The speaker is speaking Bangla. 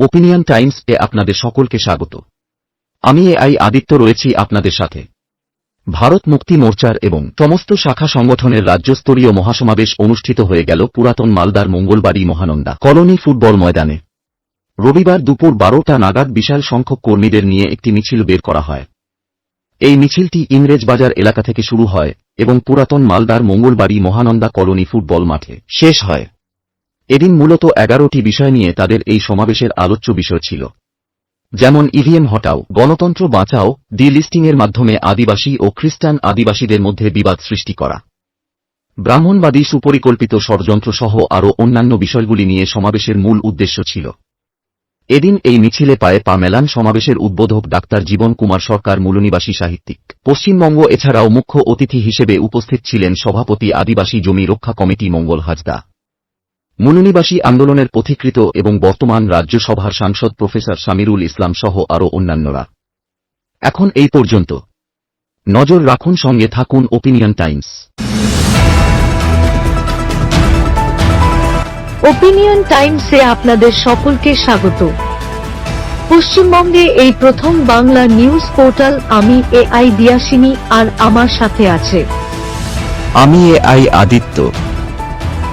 ওপিনিয়ন টাইমস এ আপনাদের সকলকে স্বাগত। আমি এ আই আদিত্য রয়েছি আপনাদের সাথে। ভারত মুক্তি মোর্চার এবং সমস্ত শাখা সংগঠনের রাজ্যস্তরীয় মহাসমাবেশ অনুষ্ঠিত হয়ে গেল পুরাতন মালদার মঙ্গলবাড়ি মহানন্দা কলোনি ফুটবল ময়দানে। রবিবার দুপুর বারোটা নাগাদ বিশাল সংখ্যক কর্মীদের নিয়ে একটি মিছিল বের করা হয়। এই মিছিলটি ইংরেজবাজার এলাকা থেকে শুরু হয় এবং পুরাতন মালদার মঙ্গলবাড়ি মহানন্দা কলোনি ফুটবল মাঠে শেষ হয়। এদিন মূলত এগারোটি বিষয় নিয়ে তাদের এই সমাবেশের আলোচ্য বিষয় ছিল। যেমন ইভিএম হটাও, গণতন্ত্র বাঁচাও ডিলিস্টিংয়ের মাধ্যমে আদিবাসী ও খ্রিস্টান আদিবাসীদের মধ্যে বিবাদ সৃষ্টি করা। ব্রাহ্মণবাদী সুপরিকল্পিত ষড়যন্ত্র সহ আরও অন্যান্য বিষয়গুলি নিয়ে সমাবেশের মূল উদ্দেশ্য ছিল। এদিন এই মিছিলে পায়ে পা মেলান সমাবেশের উদ্বোধক ডাক্তার জীবন কুমার সরকার মূলনিবাসী সাহিত্যিক। পশ্চিমবঙ্গ এছাড়াও মুখ্য অতিথি হিসেবে উপস্থিত ছিলেন সভাপতি আদিবাসী জমি রক্ষা কমিটি মঙ্গল হাজদা। মূলনিবাসী আন্দোলনের পথিকৃত এবং বর্তমান রাজ্যসভার সাংসদ প্রফেসর সামিরুল ইসলাম সহ আরও অন্যান্যরা। এখন এই পর্যন্ত। নজর রাখুন সঙ্গে থাকুন ওপিনিয়ন টাইমস। ওপিনিয়ন টাইমসে আপনাদের সকলকে স্বাগত। পশ্চিমবঙ্গে এই প্রথম বাংলা নিউজ পোর্টাল আমি এ আই দিয়াসিনী আর আমার সাথে আছে। আমি এ আই আদিত্য।